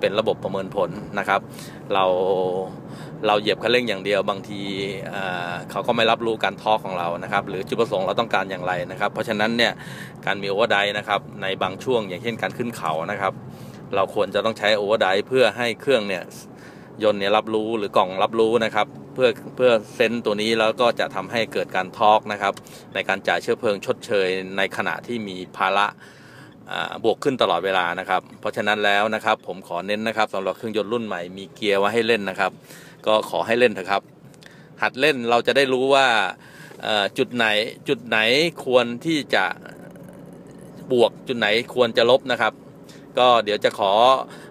เป็นระบบประเมินผลนะครับ เราเราเหยียบคันเร่งอย่างเดียวบางทีเเขาก็ไม่รับรู้การทอกของเรานะครับ หรือจุดประสงค์เราต้องการอย่างไรนะครับ เพราะฉะนั้นเนี่ยการมีโอเวอร์ไดนะครับในบางช่วงอย่างเช่นการขึ้นเขานะครับ เราควรจะต้องใช้โอเวอร์ไดเพื่อให้เครื่องเนี่ยยนต์เนี่ยรับรู้หรือกล่องรับรู้นะครับ เพื่อเพื่อเซนต์ตัวนี้แล้วก็จะทำให้เกิดการทอกนะครับ ในการจ่ายเชื้อเพลิงชดเชยในขณะที่มีภาระ บวกขึ้นตลอดเวลานะครับ เพราะฉะนั้นแล้วนะครับผมขอเน้นนะครับสำหรับเครื่องยนต์รุ่นใหม่มีเกียร์ไว้ให้เล่นนะครับ ก็ขอให้เล่นเถอะครับ หัดเล่นเราจะได้รู้ว่าเอ่อจุดไหนจุดไหนควรที่จะบวกจุดไหนควรจะลบนะครับ ก็เดี๋ยวจะขอ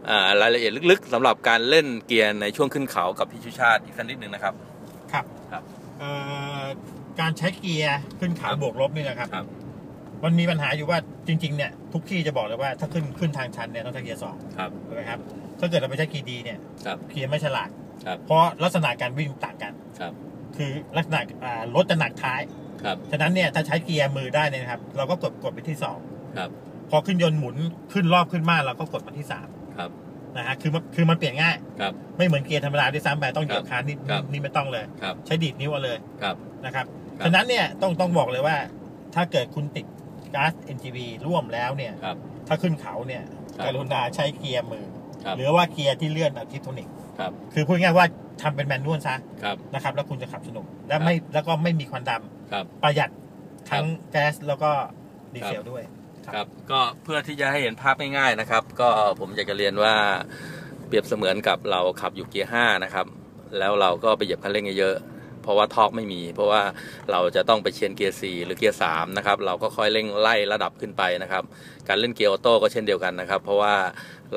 อารายละเอียดลึกๆสำหรับการเล่นเกียร์ในช่วงขึ้นเขากับพี่ชูชาติอีกสักนิดหนึ่งนะครับ ครับครับเอ่อการใช้เกียร์ขึ้นเขาครับบวกลบนี่นะครับครับ มันมีปัญหาอยู่ว่าจริงๆเนี่ยทุกที่จะบอกเลยว่าถ้าขึ้นขึ้นทางชันเนี่ยต้องใช้เกียร์สองครับ ถูกไหมครับ ถ้าเกิดเราไปใช้เกียร์ดีเนี่ยครับเกียร์ไม่ฉลาด ครับเพราะลักษณะการวิ่งต่างกัน ครับ คือลักษณะอ่ารถจะหนักท้าย ครับฉะนั้นเนี่ยถ้าใช้เกียร์มือได้เนี่ยนะครับ เราก็กดกดไปที่สองครับพอขึ้นยนต์หมุนขึ้นรอบขึ้นมากเราก็กดมาที่สามครับนะฮะคือมันคือมันเปลี่ยนง่าย ครับ ไม่เหมือนเกียร์ธรรมดาด้วยซ้ำไปต้องเหยียบครับคานนี่ครับ นี่ไม่ต้องเลย ครับ ใช้ดีดนิ้วเอาเลยครับ นะครับครับ ฉะนั้นเนี่ยต้องต้องบอกเลยว่า ถ้าเกิดคุณติด ก๊าซ NGV ร่วมแล้วเนี่ย ครับ ถ้าขึ้นเขาเนี่ยครับ กรุณาใช้เกียร์มือ ครับ หรือว่าเกียร์ที่เลื่อนอะทิโทนิก ครับ คือพูดง่ายๆว่าทำเป็นแมนนวลซะครับ นะครับ แล้วคุณจะขับสนุก และไม่แล้วก็ไม่มีควันดครับำประหยัดทั้งแก๊สแล้วก็ดีเซครัลบด้วย ครับ ก็เพื่อที่จะให้เห็นภาพง่ายๆนะครับ ก็ผมอยากจะเรียนว่าเปรียบเสมือนกับเราขับอยู่เกียร์ห้านะครับ แล้วเราก็ไปเหยียบคันเร่งเยอะๆ เพราะว่าทอกไม่มี เพราะว่าเราจะต้องไปเชนเกียร์สี่หรือเกียร์สามนะครับเราก็ค่อยเร่งไล่ระดับขึ้นไปนะครับ การเล่นเกียร์ออโต้ก็เช่นเดียวกันนะครับ เพราะว่า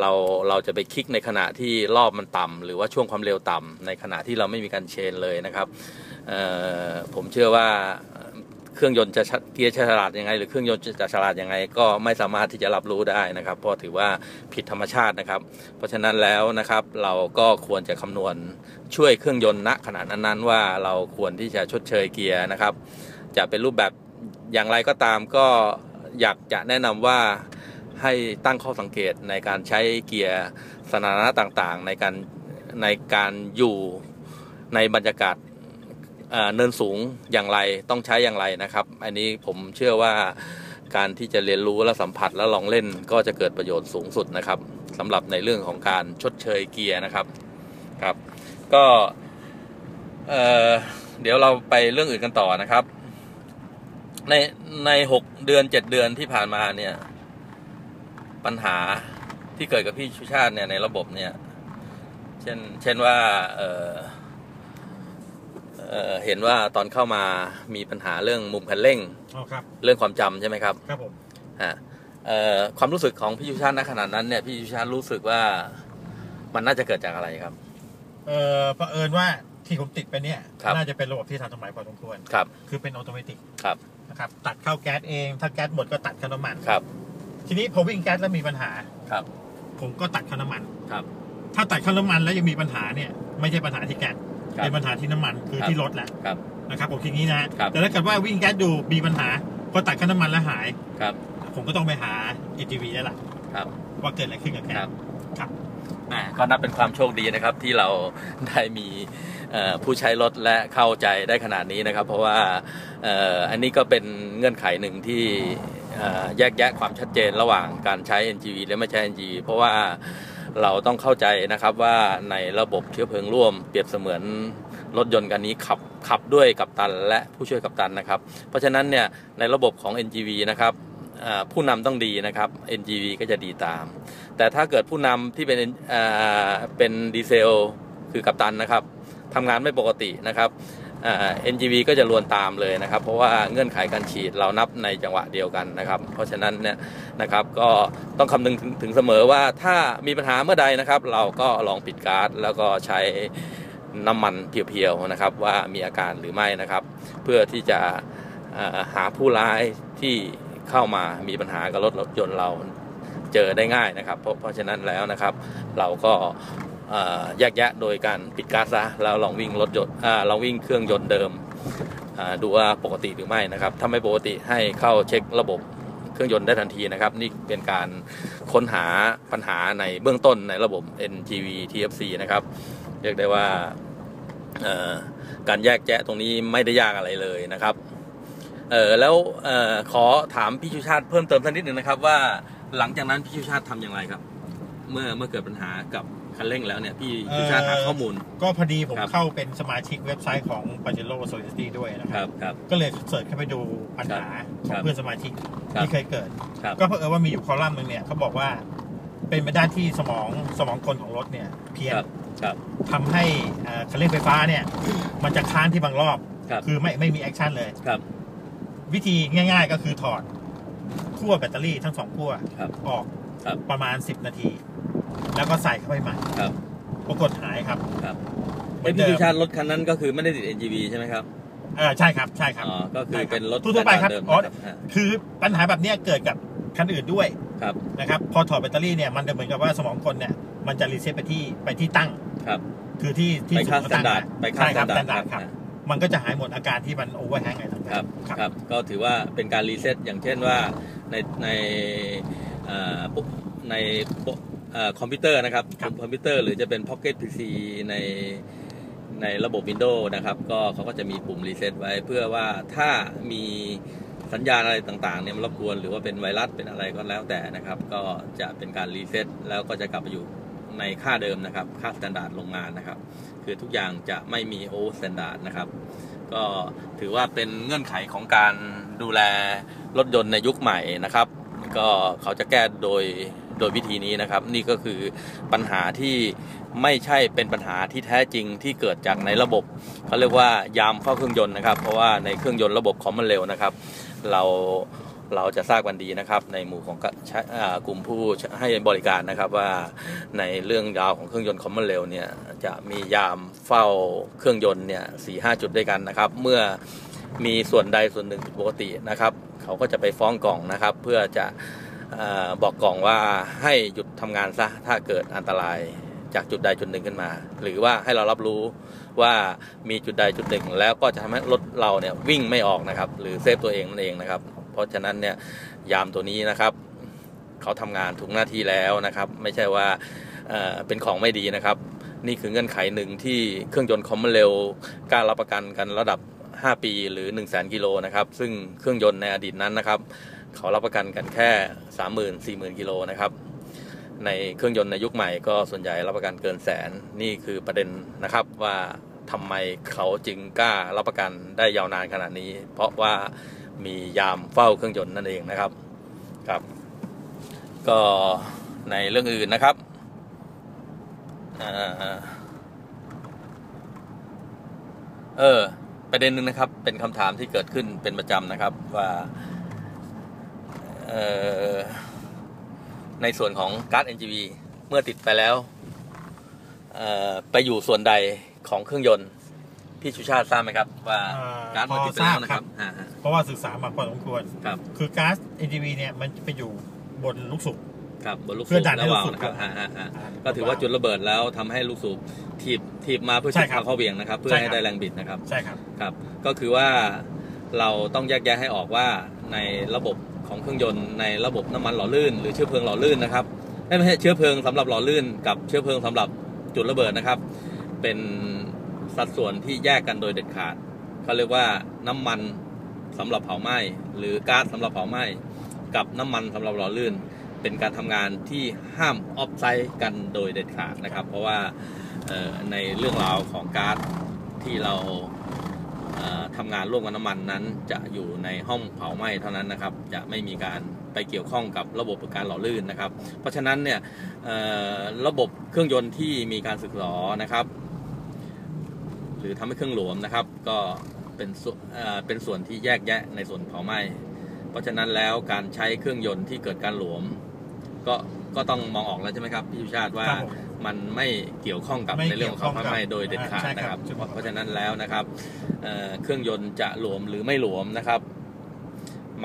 เราเราจะไปคลิกในขณะที่รอบมันต่ำหรือว่าช่วงความเร็วต่ำในขณะที่เราไม่มีการเชนเลยนะครับผมเชื่อว่า เครื่องยนต์จะเกียร์ฉลาดยังไง หรือเครื่องยนต์จะฉลาดยังไง ก็ไม่สามารถที่จะรับรู้ได้นะครับ เพราะถือว่าผิดธรรมชาตินะครับ เพราะฉะนั้นแล้วนะครับเราก็ควรจะคำนวณช่วยเครื่องยนต์ณขณะนั้นๆว่าเราควรที่จะชดเชยเกียร์นะครับ จะเป็นรูปแบบอย่างไรก็ตามก็อยากจะแนะนำว่าให้ตั้งข้อสังเกตในการใช้เกียร์สถานะต่างๆ ในการในการอยู่ในบรรยากาศ เนินสูงอย่างไรต้องใช้อย่างไรนะครับ อันนี้ผมเชื่อว่าการที่จะเรียนรู้และสัมผัสและลองเล่นก็จะเกิดประโยชน์สูงสุดนะครับสำหรับในเรื่องของการชดเชยเกียร์นะครับครับ ก็เเดี๋ยวเราไปเรื่องอื่นกันต่อนะครับ ในในหกเดือนเจ็ดเดือนที่ผ่านมาเนี่ย ปัญหาที่เกิดกับพี่ชูชาติเนี่ยในระบบเนี่ย เช่น เช่นว่าเอ เอ่อเห็นว่าตอนเข้ามามีปัญหาเรื่องมุมคันเร่งอ๋อครับเรื่องความจำใช่ไหมครับ ครับผมฮะเอ่อความรู้สึกของพี่ชูชาติณขณะนั้นเนี่ยพี่ชูชาติรู้สึกว่ามันน่าจะเกิดจากอะไรครับ เอ่อเผอิญว่าที่ผมติดไปเนี่ยครับน่าจะเป็นระบบที่ทันสมัยพอสมควรครับ คือเป็นออโตเมติกครับนะครับตัดเข้าแก๊สเอง ถ้าแก๊สหมดก็ตัดเข้าน้ำมันครับ ทีนี้พอวิ่งแก๊สแล้วมีปัญหาครับ ผมก็ตัดเข้าน้ำมันครับ ถ้าตัดเข้าน้ำมันแล้วยังมีปัญหาเนี่ย ไม่ใช่ปัญหาที่แก๊ส ครับเป็นปัญหาที่น้ำมันคือครับที่รถแหละครับนะครับผมคิดงี้นะครับ แต่ถ้าเกิดว่าวิ่งแก๊สดูมีปัญหาพอตัดเข้าน้ำมันแล้วหาย ครับผมก็ต้องไปหา ATV แล้วล่ะครับ ว่าเกิดอะไรขึ้นกับแก๊ครัส บครับแหมก็นับเป็นความโชคดีนะครับที่เราได้มีเอ่อผู้ใช้รถและเข้าใจได้ขนาดนี้นะครับ เพราะว่าเอ่ออันนี้ก็เป็นเงื่อนไขหนึ่งที่เอ่อแยกแยะความชัดเจนระหว่างการใช้ NGV และไม่ใช้ NGV เพราะว่า เราต้องเข้าใจนะครับว่าในระบบเชื้อเพลิงร่วม เปรียบเสมือนรถยนต์กันนี้ขับขับด้วยกัปตันและผู้ช่วยกัปตันนะครับ เพราะฉะนั้นเนี่ยในระบบของ NGV นะครับผู้นำต้องดีนะครับ NGV ก็จะดีตาม แต่ถ้าเกิดผู้นำที่เป็นเอ่อเป็นดีเซลคือกัปตันนะครับทำงานไม่ปกตินะครับ NGV ก็จะลวนตามเลยนะครับ เพราะว่าเงื่อนไขการฉีดเรานับในจังหวะเดียวกันนะครับ เพราะฉะนั้นเนี่ยนะครับก็ต้องคำนึงถึงเสมอว่าถ้ามีปัญหาเมื่อใดนะครับ เราก็ลองปิดก๊าซแล้วก็ใช้น้ำมันเพียวๆนะครับ ว่ามีอาการหรือไม่นะครับ เพื่อที่จะหาผู้ร้ายที่เข้ามามีปัญหากับรถรถยนต์เราเจอได้ง่ายนะครับ เพราะเพราะฉะนั้นแล้วนะครับ เราก็ แยกแยะโดยการปิดก๊าซซะแล้วลองวิ่งรถยนต์ลองวิ่งเครื่องยนต์เดิมดูว่าปกติหรือไม่นะครับ ถ้าไม่ปกติให้เข้าเช็คระบบเครื่องยนต์ได้ทันทีนะครับ นี่เป็นการค้นหาปัญหาในเบื้องต้นในระบบ NGV TFC นะครับ เรียกได้ว่าการแยกแยะตรงนี้ไม่ได้ยากอะไรเลยนะครับเออแล้วออขอถามพี่ชูชาติเพิ่มเติมสักนิดหนึ่งนะครับ ว่าหลังจากนั้นพี่ชูชาติทำอย่างไรครับ เมื่อเมื่อเกิดปัญหากับ คันเร่งแล้วเนี่ยพี่ชูชาติหาข้อมูล ก็พอดีผมครับ เข้าเป็นสมาชิกเว็บไซต์ของ Pajero Society ด้วยนะคครับ รับครับ ก็เลยเสิร์ชเข้าไปดูปัญหาขคอรังบเพื่อนสมาชิกครับ ที่เคยเกิด ครับ ก็เพิ่งว่ามีอยู่คอลัมน์หนึ่งเนี่ยเขาบอกว่าเป็นไปได้ที่สมองสมองกลของรถเนี่ยเพี้ยนครับครับทำให้เอ่อคันเร่งไฟฟ้าเนี่ย มันจะค้านที่บางรอบครับคือไม่ไม่มีแอคชั่นเลย ครับ วิธีง่าย ๆ ก็คือถอดขั้วแบตเตอรี่ทั้งสองขั้วครับ ออก ครับประมาณ 10 นาที แล้วก็ใส่เข้าไปใหม่ครับ ปรากฏหายครับ ครับเหมืไอ้อนพี่เดิชูมชาติรถคันนั้นก็คือไม่ได้ติด NGV ใช่ไหมครับ เออใช่ครับใช่ครับ อ๋อ ก็คือเป็นรถทั่วๆไปครับเดิมอ๋อนะครับฮะคือปัญหาแบบเนี้ยเกิดกับคันอื่นด้วยครับ นะครับพอถอดแบตเตอรี่เนี่ยมันจะเหมือนกับว่าสมองกลเนี่ยมันจะรีเซ็ตไปที่ไปที่ตั้ง ครับ คือที่ที่ไปค่าศูสนย์แตตั้นงดาร์ดอะไปค่าใช่สคแตรับนสดาแตร์ดนดาร์ดครับฮะมันก็จะหายหมดอาการที่มันโอเวอร์แฮงอะไรต่างๆครับ ครับครับก็ถือว่าเป็นการรีเซ็ตอย่างเช่นว่าในในเอ่อปุ๊บ ในปุ๊บเอ่อคอมพิวเตอร์นะครับครับคอมพิวเตอร์หรือจะเป็น Pocket PC ในในระบบ Windows นะครับ ก็เขาก็จะมีปุ่มรีเซ็ตไว้เพื่อว่าถ้ามีสัญญาณอะไรต่างๆเนี่ยมันรบกวนหรือว่าเป็นไวรัสเป็นอะไรก็แล้วแต่นะครับ ก็จะเป็นการรีเซ็ตแล้วก็จะกลับไปอยู่ในค่าเดิมนะครับ ค่าสแตนดาร์ดโรงงานนะครับ คือทุกอย่างจะไม่มีโอเวอร์สแตนดาร์ดนะครับ ก็ถือว่าเป็นเงื่อนไขของการดูแลรถยนต์ในยุคใหม่นะครับ ก็เขาจะแก้โดยโดยวิธีนี้นะครับ นี่ก็คือปัญหาที่ไม่ใช่เป็นปัญหาที่แท้จริงที่เกิดจากในระบบเขาเรียกว่ายามเฝ้าเครื่องยนต์นะครับ เพราะว่าในเครื่องยนต์ระบบคอมมอนเร็วนะครับ เราเราจะทราบกันดีนะครับ ในหมู่ของกลุ่มผู้ให้บริการนะครับว่าในเรื่องราวของเครื่องยนต์คอมมอนเร็วเนี่ยจะมียามเฝ้าเครื่องยนต์เนี่ยสี่ห้าจุดด้วยกันนะครับ เมื่อมีส่วนใดส่วนหนึ่งผิดปกตินะครับ เขาก็จะไปฟ้องกล่องนะครับ เพื่อจะอบอกกล่องว่าให้หยุดทำงานซะถ้าเกิดอันตรายจากจุดใดจุดหนึ่งขึ้นมา หรือว่าให้เรารับรู้ว่ามีจุดใดจุดหนึ่ง แล้วก็จะทำให้รถเราเนี่ยวิ่งไม่ออกนะครับ หรือเซฟตัวเองนั่นเองนะครับ เพราะฉะนั้นเนี่ยยามตัวนี้นะครับ เขาทำงานถูกหน้าที่แล้วนะครับ ไม่ใช่ว่าเเป็นของไม่ดีนะครับ นี่คือเงื่อนไขหนึ่งที่เครื่องยนต์คอมมอนเร็วกล้ารับประกันกันระดับ 5 ปีหรือ 1 0 0 0 0 0กิโลนะครับ ซึ่งเครื่องยนต์ในอดีตนั้นนะครับ เขารับประกันกันแค่ 30,000 40,000กิโลนะครับ ในเครื่องยนต์ในยุคใหม่ก็ส่วนใหญ่รับประกันเกินแสนนี่คือประเด็นนะครับว่าทำไมเขาจึงกล้ารับประกันได้ยาวนานขนาดนี้ เพราะว่ามียามเฝ้าเครื่องยนต์นั่นเองนะครับครับ ก็ในเรื่องอื่นนะครับเออ ประเด็นหนึ่งนะครับ เป็นคำถามที่เกิดขึ้นเป็นประจำนะครับว่าเอ่อในส่วนของการ์ด NGV เมื่อติดไปแล้วเอ่อไปอยู่ส่วนใดของเครื่องยนต์พี่ชูชาติทราบไหมครับ ว่าอ่าการ์ดเมื่อติดไปแล้วนะครับอ่าฮะเพราะว่าศึกษามาพอสมควรครับคือก๊าซ NGV เนี่ยมันจะไปอยู่บนลูกสูบ ครับบนลูกเพื่สูอบดันให้ระหว่างลูกสูบนะครับก่อนอ่าอ่าอ่าอ่าก็ถือว่าจุดระเบิดแล้วทำให้ลูกสูบถีบถีบมาเพื่อใช่ชุดครับเขาเบี่ยงนะครับ เพื่อใช่ให้ครับ ได้แรงบิดนะครับ ใช่ครับ ครับ ก็คือว่าเราต้องแยกแยะให้ออกว่าในระบบของเครื่องยนต์ในระบบน้ำมันหล่อลื่น หรือเชื้อเพลิงหล่อลื่นนะครับเอ้ยไม่ใช่เชื้อเพลิงสำหรับหล่อลื่น กับเชื้อเพลิงสำหรับจุดระเบิดนะครับ เป็นสัดส่วนที่แยกกันโดยเด็ดขาดเขาเรียกว่าน้ำมันสำหรับเผาไหม้หรือก๊าซสำหรับเผาไหม้กับน้ำมันสำหรับหล่อลื่น เป็นการทำงานที่ห้ามออฟไซด์กันโดยเด็ดขาดนะครับ เพราะว่าในเรื่องราวของก๊าซที่เราทำงานร่วมกับน้ำมันนั้น จะอยู่ในห้องเผาไหม้เท่านั้นนะครับ จะไม่มีการไปเกี่ยวข้องกับระบบการหล่อลื่นนะครับ เพราะฉะนั้นเนี่ยระบบเครื่องยนต์ที่มีการสึกหรอนะครับ หรือทำให้เครื่องหลวมนะครับ ก็เป็นส่วนเป็นส่วนที่แยกแยะในส่วนเผาไหม้ เพราะฉะนั้นแล้วการใช้เครื่องยนต์ที่เกิดการหลวม ก็ก็ต้องมองออกแล้วใช่ไหมครับพี่สุชาติว่าครับผมมันไม่เกี่ยวข้องกับไม่ในเรื่องของความไหม้เกี่ยวข้องกับโดยเด็ดขาดอ่าใช่นะคครัรับบบเพราะฉะนั้นแล้วนะครับเอ่อเครื่องยนต์จะหลวมหรือไม่หลวมนะครับ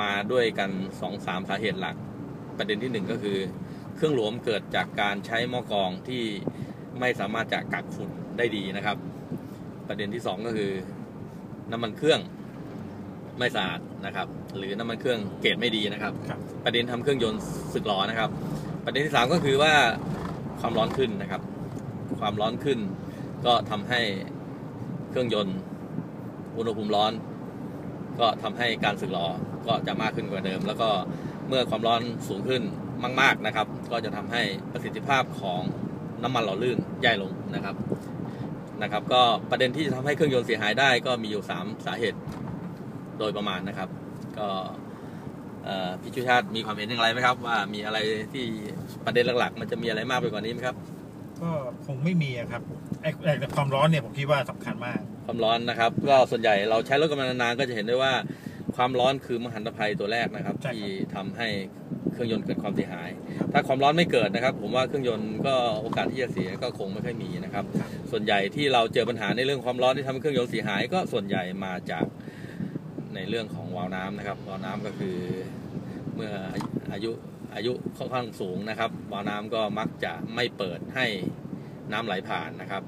มาด้วยกันสองสามสาเหตุหลัก ประเด็นที่หนึ่งก็คือ เครื่องหลวมเกิดจากการใช้หม้อกรองที่ไม่สามารถจะกักฝุ่นได้ดีนะครับ ประเด็นที่สองก็คือน้ำมันเครื่อง ไม่สะอาดนะครับ หรือน้ำมันเครื่องเกรดไม่ดีนะครับ ครับ ประเด็นทำเครื่องยนต์สึกหรอนะครับ ประเด็นที่สามก็คือว่าความร้อนขึ้นนะครับ ความร้อนขึ้น ก็ทำให้เครื่องยนต์อุณหภูมิร้อน ก็ทำให้การสึกหรอก็จะมากขึ้นกว่าเดิม แล้วก็เมื่อความร้อนสูงขึ้นมาก ๆนะครับ ก็จะทำให้ประสิทธิภาพของน้ำมันหล่อลื่นแย่ลงนะครับนะครับ ก็ประเด็นที่จะทำให้เครื่องยนต์เสียหายได้ก็มีอยู่สามสาเหตุ โดยประมาณนะครับ ก็เอ่อพี่ชุชาติมีความเห็นอย่างไรไหมครับ ว่ามีอะไรที่ประเด็นหลักๆ มันจะมีอะไรมากไปกว่านี้ไหมครับ ก็คงไม่มีอะครับไอ้ไอ้ความร้อนเนี่ยผมคิดว่าสำคัญมาก ความร้อนนะครับ ก็ส่วนใหญ่เราใช้รถกันมานานๆก็จะเห็นได้ว่าความร้อนคือมหันตภัยตัวแรกนะครับใช่ครับที่ทำให้เครื่องยนต์เกิดความเสียหาย ถ้าความร้อนไม่เกิดนะครับ ผมว่าเครื่องยนต์ก็โอกาสที่จะเสียก็คงไม่ค่อยมีนะครับครับส่วนใหญ่ที่เราเจอปัญหาในเรื่องความร้อนที่ทำให้เครื่องยนต์เสียหาย ก็ส่วนใหญ่มาจาก ในเรื่องของวาล์วน้ำนะครับวาล์วน้ำก็คือเมื่ออายุอายุค่อนข้างสูงนะครับวาล์วน้ำก็มักจะไม่เปิดให้น้ำไหลผ่านนะครับ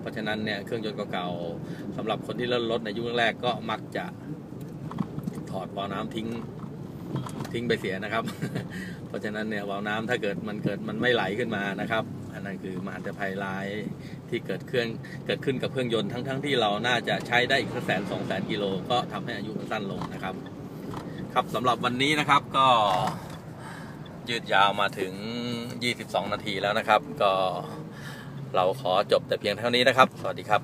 เพราะฉะนั้นเนี่ยเครื่องยนต์เก่าๆสำหรับคนที่เริ่มรถในยุคแรกก็มักจะถอดวาล์วน้ำทิ้งทิ้งไปเสียนะครับ เพราะฉะนั้นเนี่ยวาล์วน้ำถ้าเกิดมันเกิดมันไม่ไหลขึ้นมานะครับ อันนั้นคือมหันตภัยร้ายที่เกิดเครื่องเกิดขึ้นกับเครื่องยนต์ทั้งๆที่เราน่าจะใช้ได้อีกสักแสนสองแสนกิโลก็ทำให้อายุมันสั้นลงนะครับ ครับสำหรับวันนี้นะครับก็ยืดยาวมาถึง 22 นาทีแล้วนะครับ ก็เราขอจบแต่เพียงเท่านี้นะครับ สวัสดีครับ